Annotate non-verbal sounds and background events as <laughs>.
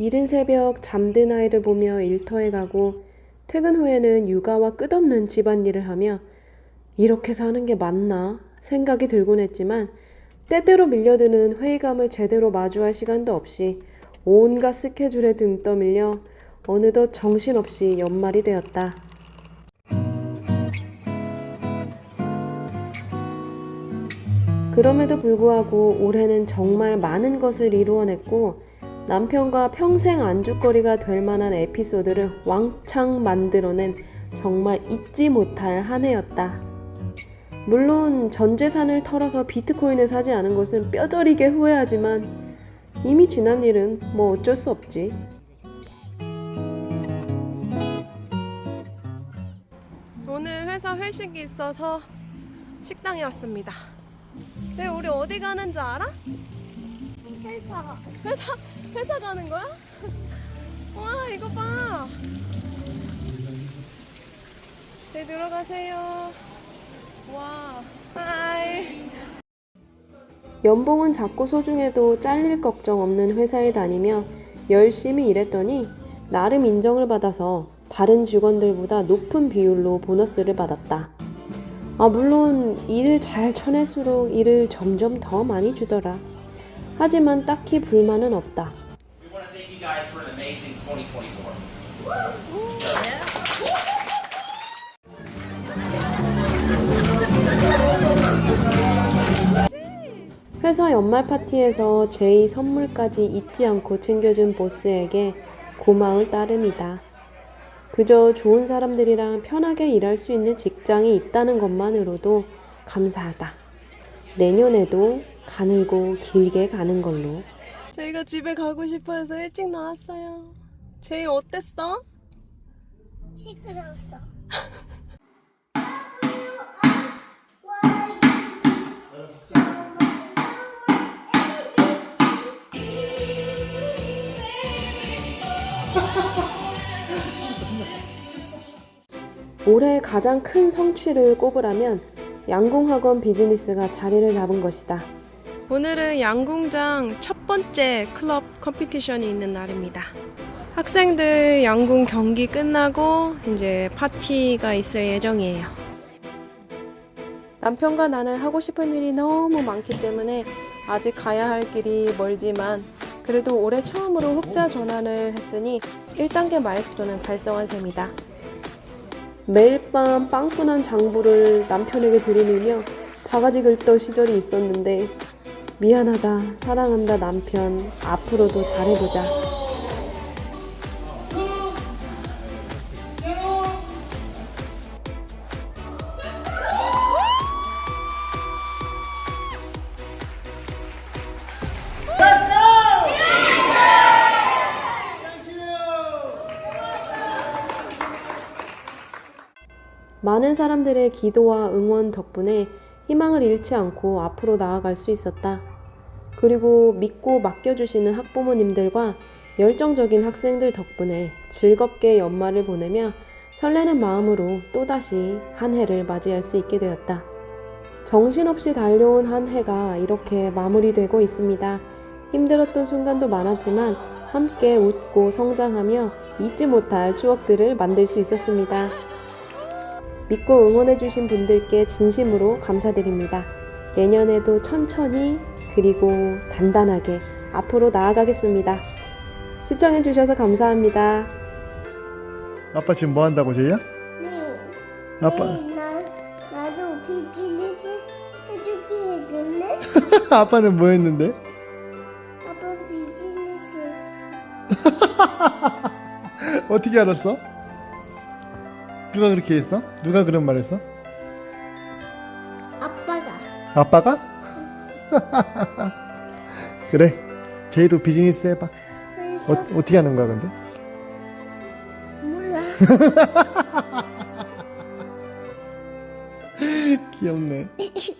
이른 새벽 잠든 아이를 보며 일터에 가고 퇴근 후에는 육아와 끝없는 집안일을 하며 이렇게 사는 게 맞나 생각이 들곤 했지만 때때로 밀려드는 회의감을 제대로 마주할 시간도 없이 온갖 스케줄에 등 떠밀려 어느덧 정신없이 연말이 되었다. 그럼에도 불구하고 올해는 정말 많은 것을 이루어냈고 남편과 평생 안주거리가 될 만한 에피소드를 왕창 만들어낸 정말 잊지 못할 한 해였다. 물론 전 재산을 털어서 비트코인을 사지 않은 것은 뼈저리게 후회하지만 이미 지난 일은 뭐 어쩔 수 없지. 오늘 회사 회식이 있어서 식당에 왔습니다. 쟤 우리 어디 가는 줄 알아? 회사 회사 회사 가는 거야? <laughs> 와 이거 봐. 네 들어가세요. 와. 하이. 연봉은 작고 소중해도 잘릴 걱정 없는 회사에 다니며 열심히 일했더니 나름 인정을 받아서 다른 직원들보다 높은 비율로 보너스를 받았다. 아, 물론 일을 잘 쳐낼수록 일을 점점 더 많이 주더라. 하지만 딱히 불만은 없다. We want to thank you guys for an amazing 2024. 회사 연말 파티에서 제이 선물까지 잊지 않고 챙겨준 보스에게 고마울 따름이다. 그저 좋은 사람들이랑 편하게 일할 수 있는 직장이 있다는 것만으로도 감사하다. 내년에도 가늘고 길게 가는 걸로. 저희가 집에 가고 싶어서 일찍 나왔어요. 제이 어땠어? 시끄러웠어. 올해 가장 큰 성취를 꼽으라면 양궁학원 비즈니스가 자리를 잡은 것이다. 오늘은 양궁장 첫 번째 클럽 컴피티션이 있는 날입니다. 학생들 양궁 경기 끝나고 이제 파티가 있을 예정이에요. 남편과 나는 하고 싶은 일이 너무 많기 때문에 아직 가야 할 길이 멀지만 그래도 올해 처음으로 흑자 전환을 했으니 1단계 마일스톤은 달성한 셈이다. 매일 밤 빵꾸난 장부를 남편에게 들이밀며 바가지 긁던 시절이 있었는데 미안하다, 사랑한다 남편, 앞으로도 잘해보자. 많은 사람들의 기도와 응원 덕분에 희망을 잃지 않고 앞으로 나아갈 수 있었다. 그리고 믿고 맡겨주시는 학부모님들과 열정적인 학생들 덕분에 즐겁게 연말을 보내며 설레는 마음으로 또다시 한 해를 맞이할 수 있게 되었다. 정신없이 달려온 한 해가 이렇게 마무리되고 있습니다. 힘들었던 순간도 많았지만 함께 웃고 성장하며 잊지 못할 추억들을 만들 수 있었습니다. 믿고 응원해주신 분들께 진심으로 감사드립니다. 내년에도 천천히 그리고 단단하게 앞으로 나아가겠습니다. 시청해주셔서 감사합니다. 아빠 지금 뭐 한다고 제이야? 네. 아빠 네, 나 나도 비즈니스 해주게 해줄래? <laughs> 아빠는 뭐 했는데? 아빠 비즈니스. <laughs> 어떻게 알았어? 누가 그렇게 했어? 누가 그런 말 했어? 아빠가. 아빠가? <laughs> 그래 제이도 비즈니스 해봐 그래서 어, 어떻게 하는 거야 근데? 몰라. <laughs> 귀엽네 <laughs>